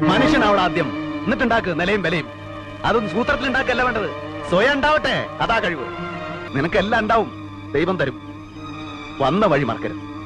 മനുഷ്യനാവണം ആദ്യം. എന്നിട്ടുണ്ടാക്ക് നിലയും വിലയും. അതൊന്നും സൂത്രത്തിൽ ഉണ്ടാക്കല്ല വേണ്ടത്. സ്വയം ഉണ്ടാവട്ടെ. അതാ കഴിവ്. നിനക്കെല്ലാം ഉണ്ടാവും. ദൈവം തരും. വന്ന വഴി മറക്കരുത്.